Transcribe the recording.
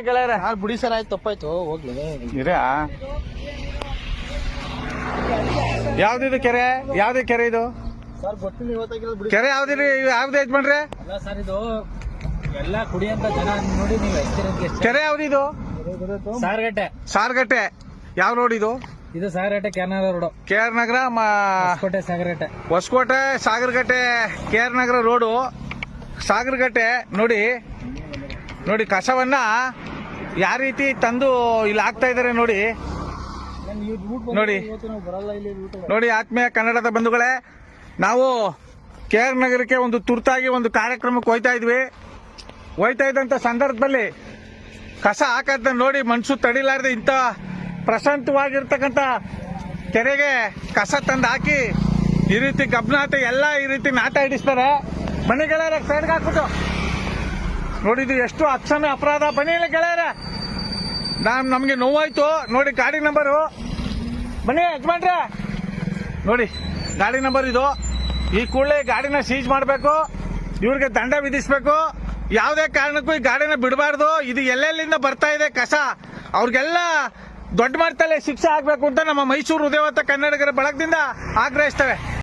ಗೆಳೆಯರ. ಯಾರು ಬಿಡಿ ಸರ್ ಆಯ್ತು ತಪ್ಪಾಯ್ತು ಹೋಗ್ಲಿ. ಇರ? ಯಾವ್ದಿದು ಕೆರೆ? ಯಾವ್ದು ಕೆರೆ ಇದು? ಸರ್ ಗೊತ್ತಿಲ್ಲ ಇವತ್ತಾಗಿರೋದು ಬಿಡಿ ಕೆರೆ ಯಾವ್ದಿರಿ ಯಾವ್ದು ಯಜಮಾನ್ರೆ ಅಲ್ಲ ಸರ್ ಇದು ಎಲ್ಲ ಕುಡಿಯಂತ ಜನ ನೋಡಿ ನೀವು ಎಷ್ಟಿರೋದು ಕೆರೆ ಯಾವ್ದಿದು ಸಾರ್ಗಟ್ಟೆ. ಸಾರ್ಗಟ್ಟೆ. ಯಾವ ರೋಡ್ ಇದು? ಇದು ಸಾಗರಟ್ಟೆ ಕ್ಯಾನರ ರೋಡ್. ಕೆ ಆರ್ ನಗರ ಮ- ಕೋಟೆ Sagaratte Hosakote Sagaragatte K R Nagar road. Sagaragatte ನೋಡಿ. ನೋಡಿ, ಕಸವನ್ನ ಯಾವ ರೀತಿ ತಂದು ಇಲ್ಲಿ ಹಾಕ್ತಾ ಇದಾರೆ ನೋಡಿ. ನೋಡಿ. ನೋಡಿ, ಆತ್ಮೀಯ ಕನ್ನಡದ ಬಂಧುಗಳೇ, ನಾವು ಕೆ ಆರ್ ನಗರಕ್ಕೆ ಒಂದು ತುರ್ತಾಗಿ ಒಂದು ಕಾರ್ಯಕ್ರಮಕ್ಕೆ ಹೋಯ್ತಾ ಇದ್ವಿ. ಹೋಯ್ತಾ ಇದ್ದಂಥ ಸಂದರ್ಭದಲ್ಲಿ ಕಸ ಹಾಕದ ನೋಡಿ ಮನ್ಸು ತಡಿಲಾರ್ದೆ ಇಂಥ ಪ್ರಶಾಂತವಾಗಿರ್ತಕ್ಕಂಥ ಕೆರೆಗೆ ಕಸ ತಂದು ಹಾಕಿ ಈ ರೀತಿ ಗಬ್ನಾಟ ಎಲ್ಲ ಈ ರೀತಿ ನಾಟ ಹಿಡಿಸ್ತಾರೆ. ಗೆಳೆಯರ ಸೈಡ್ಗೆ ಹಾಕ್ಬಿಟ್ಟು ನೋಡಿದ್ದು ಎಷ್ಟು ಅಕ್ಷಮ್ಯ ಅಪರಾಧ. ಬನ್ನಿ ಇಲ್ಲ ಗೆಳೆಯರ. ನಾನ್ ನಮಗೆ ನೋವಾಯ್ತು. ನೋಡಿ ಗಾಡಿ ನಂಬರು. ಬನ್ನಿ ಯಜಮಾನ್ರೆ. ನೋಡಿ, ಗಾಡಿ ನಂಬರ್ ಇದು. ಈ ಕೂಡಲೇ ಗಾಡಿನ ಸೀಜ್ ಮಾಡಬೇಕು. ಇವ್ರಿಗೆ ದಂಡ ವಿಧಿಸ್ಬೇಕು. ಯಾವುದೇ ಕಾರಣಕ್ಕೂ ಈ ಗಾಡಿನ ಬಿಡಬಾರ್ದು. ಇದು ಎಲ್ಲೆಲ್ಲಿಂದ ಬರ್ತಾ ಇದೆ ಕಸ. ಅವ್ರಿಗೆಲ್ಲ ದೊಡ್ಡ ಮಟ್ಟದಲ್ಲಿ ಶಿಕ್ಷೆ ಆಗ್ಬೇಕು ಅಂತ ನಮ್ಮ ಮೈಸೂರು ಉದಯವತ್ತ ಕನ್ನಡಿಗರ ಬಳಗದಿಂದ ಆಗ್ರಹಿಸ್ತೇವೆ.